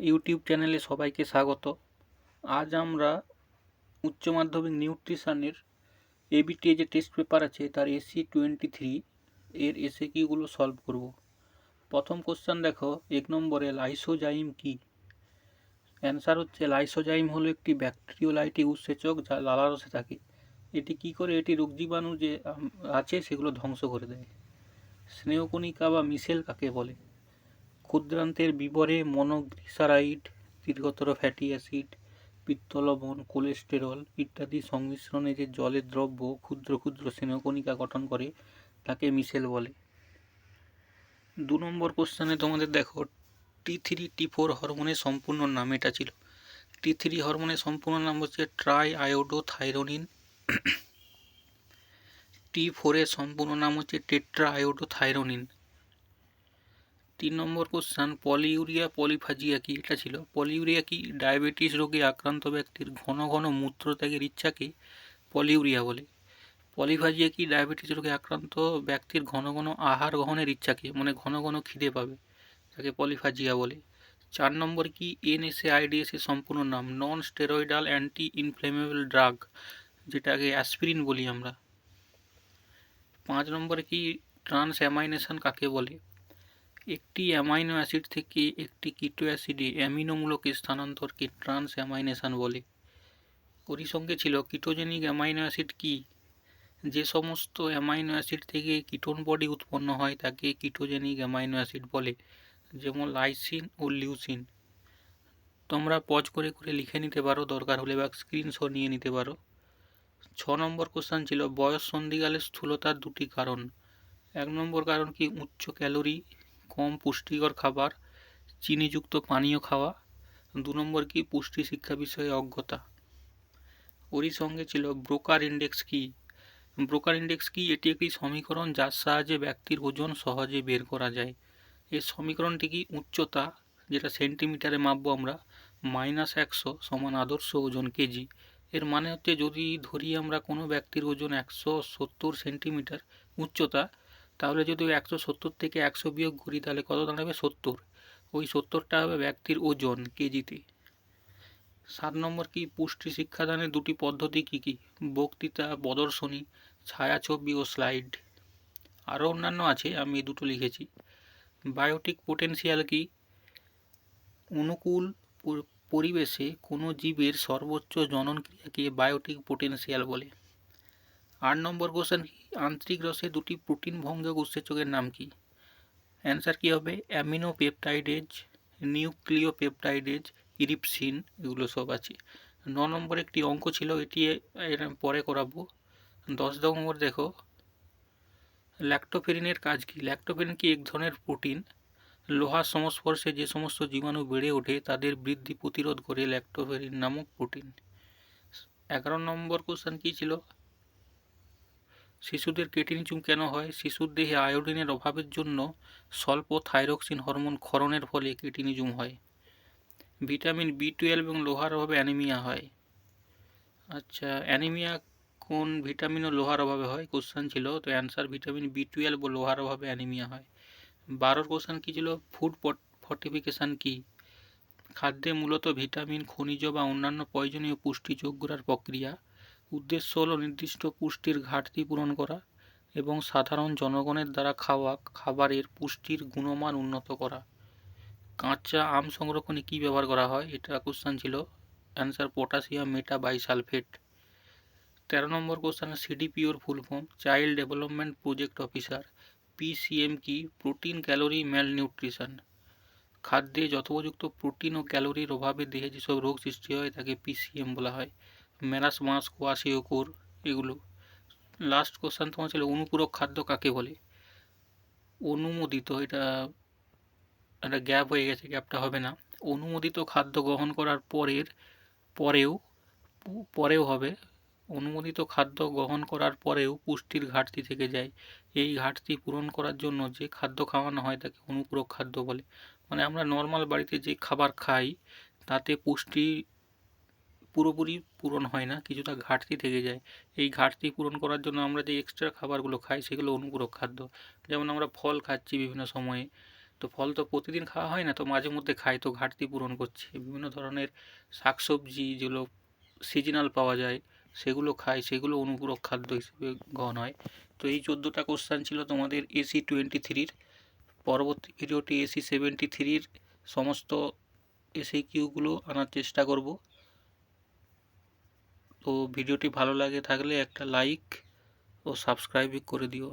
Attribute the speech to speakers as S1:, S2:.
S1: YouTube চ্যানেলে সবাইকে স্বাগত। আজ আমরা উচ্চ মাধ্যমিক নিউট্রিশনের এবিটিএ যে টেস্ট পেপার আছে, তার এসি টোয়েন্টি থ্রি এর এসে কিগুলো সলভ করব। প্রথম কোশ্চেন দেখো, এক নম্বরে লাইসোজাইম কি? অ্যান্সার হচ্ছে লাইসোজাইম হলো একটি ব্যাকটেরিওলাইটিক উৎসেচক যা লালারসে থাকে। এটি কি করে? এটি রোগ জীবাণু যে আছে, সেগুলো ধ্বংস করে দেয়। স্নেহকণিকা বা মিশেল কাকে বলে? ক্ষুদ্রান্তের বিবরে মনোগ্লিসারাইড, দীর্ঘতর ফ্যাটি অ্যাসিড, পিত্তলবণ, কোলেস্টেরল ইত্যাদি সংমিশ্রণে যে জলের দ্রব্য ক্ষুদ্র ক্ষুদ্র স্নেহকণিকা গঠন করে, তাকে মিশেল বলে। দু নম্বর কোশ্চেনে তোমাদের দেখো, টি থ্রি টি ফোর হরমোনের সম্পূর্ণ নাম এটা ছিল। টি থ্রি হরমোনের সম্পূর্ণ নাম হচ্ছে ট্রাই আয়োডো থাইরোনিন টি ফোরের সম্পূর্ণ নাম হচ্ছে টেট্রা আয়োডো থাইরোনিন তিন নম্বর কোশ্চান পলিউরিয়া পলিফাজিয়া কি? এটা ছিল। পলিউরিয়া কি? ডায়াবেটিস রোগে আক্রান্ত ব্যক্তির ঘন ঘন মূত্রত্যাগের ইচ্ছাকে পলিউরিয়া বলে। পলিফাজিয়া কি? ডায়াবেটিস রোগে আক্রান্ত ব্যক্তির ঘন ঘন আহার গ্রহণের ইচ্ছাকে মানে ঘন ঘন খিদে পাবে, তাকে পলিফাজিয়া বলে। চার নম্বর কি? এনএসএআইডিএস এর সম্পূর্ণ নাম। Non steroidal anti inflammable drug যেটাকে অ্যাসপিরিন বলি আমরা। পাঁচ নম্বরে কি? ট্রান্স অ্যামাইনেশন কাকে বলে? একটি অ্যামাইনো অ্যাসিড থেকে একটি কিটো অ্যাসিডে অ্যামিনোমূলক স্থানান্তরকে ট্রান্স অ্যামাইনেশন বলে। ওরই সঙ্গে ছিল, কিটোজেনিক অ্যামাইনো অ্যাসিড কি? যে সমস্ত অ্যামাইনো অ্যাসিড থেকে কিটোন বডি উৎপন্ন হয়, তাকে কিটোজেনিক অ্যামাইনো অ্যাসিড বলে, যেমন লাইসিন ও লিউসিন। তোমরা পজ করে করে লিখে নিতে পারো, দরকার হলে বা স্ক্রিনশট নিয়ে নিতে পারো। ছ নম্বর কোশ্চান ছিল, বয়স সন্ধিকালে স্থূলতার দুটি কারণ। এক নম্বর কারণ কি, উচ্চ ক্যালোরি? কম পুষ্টিকর খাবার, চিনিযুক্ত পানীয় খাওয়া, দু নম্বর কি পুষ্টি শিক্ষা বিষয়ে অজ্ঞতা? ওরই সঙ্গে ছিল ব্রোকার ইন্ডেক্স কি? ব্রোকার ইন্ডেক্স কি? এটি একটি সমীকরণ যার সাহায্যে ব্যক্তির ওজন সহজে বের করা যায়। এই সমীকরণটি কি উচ্চতা, যেটা সেন্টিমিটারে মাপবো আমরা? মাইনাস একশো সমান আদর্শ ওজন কেজি। এর মানে হচ্ছে যদি ধরি আমরা কোনো ব্যক্তির ওজন একশো সত্তর সেন্টিমিটার উচ্চতা তাহলে যদি একশো সত্তর থেকে একশো বিয়োগ করি, তাহলে কত দাঁড়াবে? সত্তর। ওই সত্তরটা হবে ব্যক্তির ওজন কেজিতে। সাত নম্বর কি? পুষ্টি শিক্ষাদানের দুটি পদ্ধতি কি কি? বক্তৃতা, প্রদর্শনী, ছায়াছবি ও স্লাইড। আরও অন্যান্য আছে, আমি দুটো লিখেছি। বায়োটিক পোটেনশিয়াল কি? অনুকূল পরিবেশে কোনো জীবের সর্বোচ্চ জনন ক্রিয়াকে বায়োটিক পোটেনশিয়াল বলে। আট নম্বর কোশ্চেন আন্তরিক রসে দুটি প্রোটিন ভঙ্গক উৎসেচকের নাম কি? অ্যান্সার কি হবে? Amino peptidase nucleo peptidase erepsin এগুলো সব আছে। ন নম্বর একটি অঙ্ক ছিল, এটি এর পরে করাবো। দশ নম্বর দেখো ল্যাক্টোফেরিনের কাজ কি? ল্যাক্টোফেরিন কি এক ধরনের প্রোটিন লোহার সংস্পর্শে যে সমস্ত জীবাণু বেড়ে ওঠে, তাদের বৃদ্ধি প্রতিরোধ করে ল্যাক্টোফেরিন নামক প্রোটিন এগারো নম্বর কোশ্চেন কী ছিল? শিশুদের কেটিনিচুম কেন হয়? শিশুর দেহে আয়োডিনের অভাবের জন্য স্বল্প থাইরক্সিন হরমোন ক্ষরণের ফলে কেটিনিজুম হয়। ভিটামিন বি টুয়েলভ এবং লোহার অভাবে অ্যানিমিয়া হয়। আচ্ছা অ্যানিমিয়া কোন ভিটামিন ও লোহার অভাবে হয়? কোশ্চেন ছিল, তো অ্যান্সার ভিটামিন বি টুয়েলভ ও লোহার অভাবে অ্যানিমিয়া হয়। বারোর কোশ্চেন কী ছিল? ফুড ফর্টিফিকেশান কি? খাদ্যে মূলত ভিটামিন, খনিজ বা অন্যান্য প্রয়োজনীয় পুষ্টি যোগ করার প্রক্রিয়া। উদ্দেশ্য হলো নির্দিষ্ট পুষ্টির ঘাটতি পূরণ করা এবং সাধারণ জনগণের দ্বারা খাওয়া খাবারের পুষ্টির গুণমান উন্নত করা। কাঁচা আম সংরক্ষণে কী ব্যবহার করা হয়? এটা কোশ্চেন ছিল। অ্যান্সার পটাশিয়াম মেটা বাইসালফেট তেরো নম্বর question সিডিপিওর full form child development project officer PCM কি? প্রোটিন ক্যালোরি ম্যাল নিউট্রিশন খাদ্যে যথোপযুক্ত প্রোটিন ও ক্যালোরির অভাবে দেহে যেসব রোগ সৃষ্টি হয়, তাকে পিসিএম বলা হয়। ম্যারাসমাস কোয়াশিওকোর এগুলো। লাস্ট কোশ্চেন তোমার ছিল, অনুপূরক খাদ্য কাকে বলে? অনুমোদিত, এটা একটা গ্যাপ হয়ে গেছে গ্যাপটা হবে না। অনুমোদিত খাদ্য গ্রহণ করার পরের, পরেও পরেও হবে। অনুমোদিত খাদ্য গ্রহণ করার পরেও পুষ্টির ঘাটতি থেকে যায়। এই ঘাটতি পূরণ করার জন্য যে খাদ্য খাওয়ানো হয় তাকে অনুপূরক খাদ্য বলে। মানে আমরা নর্মাল বাড়িতে যে খাবার খাই, তাতে পুষ্টি পুরোপুরি পূরণ হয় না, কিছুটা ঘাটতি থেকে যায়। এই ঘাটতি পূরণ করার জন্য আমরা যে এক্সট্রা খাবারগুলো খাই সেগুলো অনুপূরক খাদ্য। যেমন আমরা ফল খাচ্ছি বিভিন্ন সময়ে, তো ফল তো প্রতিদিন খাওয়া হয় না, তো মাঝে মধ্যে খাই, তো ঘাটতি পূরণ করছি। বিভিন্ন ধরনের শাকসবজি যেগুলো সিজনাল পাওয়া যায়, সেগুলো খাই, সেগুলো অনুপূরক খাদ্য হিসেবে গণ হয়। তো এই চোদ্দোটা কোশ্চান ছিল তোমাদের এসি টোয়েন্টি থ্রির পরবর্তী ভিডিওটি এসি সেভেন্টি থ্রির সমস্ত এসি কিউগুলো আনার চেষ্টা করব। তো ভিডিওটি ভালো লাগে থাকলে একটা লাইক ও সাবস্ক্রাইব করে দিও।